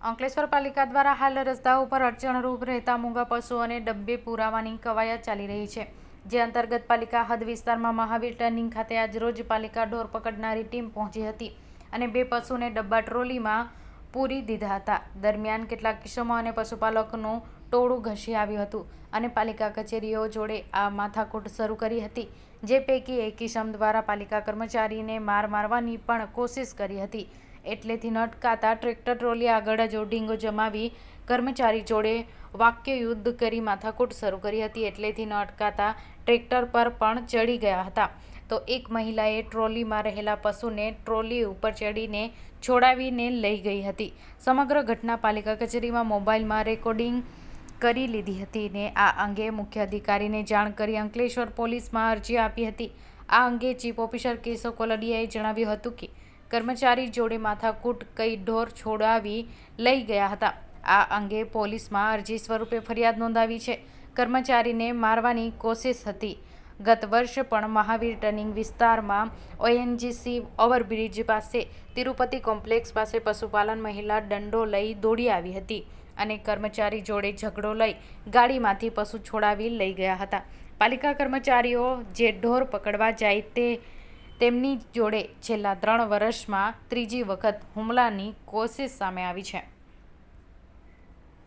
અંકલેશ્વર પાલિકા દ્વારા હાલ રસ્તા ઉપર અડચણરૂપ રહેતા મૂંગા પશુઓને ડબ્બે પુરાવાની કવાયત ચાલી રહી છે. જે અંતર્ગત પાલિકા હદ વિસ્તારમાં મહાવીર ટર્નિંગ ખાતે આજરોજ પાલિકા ઢોર પકડનારી ટીમ પહોંચી હતી અને બે પશુને ડબ્બા ટ્રોલીમાં પૂરી દીધા હતા. દરમિયાન કેટલાક કિસ્સોમાં અને પશુપાલકનું ટોળું ઘસી આવ્યું હતું અને પાલિકા કચેરીઓ જોડે આ માથાકૂટ શરૂ કરી હતી, જે પૈકી એક કિસમ દ્વારા પાલિકા કર્મચારીને માર મારવાની પણ કોશિશ કરી હતી. એટલેથી ન અટકાતા ટ્રેક્ટર ટ્રોલી આગળ જ ઓઢીંગો જમાવી કર્મચારી જોડે વાક્ય યુદ્ધ કરી માથાકૂટ શરૂ કરી હતી. એટલેથી ન અટકાતા ટ્રેક્ટર પર પણ ચડી ગયા હતા. તો એક મહિલાએ ટ્રોલીમાં રહેલા પશુને ટ્રોલી ઉપર ચડીને છોડાવીને લઈ ગઈ હતી. સમગ્ર ઘટના પાલિકા કચેરીમાં મોબાઈલમાં રેકોર્ડિંગ કરી લીધી હતી ને આ અંગે મુખ્ય અધિકારીને જાણ કરી અંકલેશ્વર પોલીસમાં અરજી આપી હતી. આ અંગે ચીફ ઓફિસર કેશવ કોલડિયાએ જણાવ્યું હતું કે કર્મચારી જોડે માથાકૂટ કઈ ઢોર છોડાવી લઈ ગયા હતા. આ અંગે પોલીસમાં અરજી સ્વરૂપે ફરિયાદ નોંધાવી છે. કર્મચારીને મારવાની કોશિશ હતી. ગત વર્ષે પણ મહાવીર ટર્નિંગ વિસ્તારમાં ઓએનજીસી ઓવરબ્રિજ પાસે તિરુપતિ કોમ્પ્લેક્સ પાસે પશુપાલન મહિલા દંડો લઈ દોડી આવી હતી અને કર્મચારી જોડે ઝઘડો લઈ ગાડીમાંથી પશુ છોડાવી લઈ ગયા હતા. પાલિકા કર્મચારીઓ જે ઢોર પકડવા જાય તે તેમની જોડે છેલ્લા ત્રણ વર્ષમાં ત્રીજી વખત હુમલાની કોશિશ સામે આવી છે.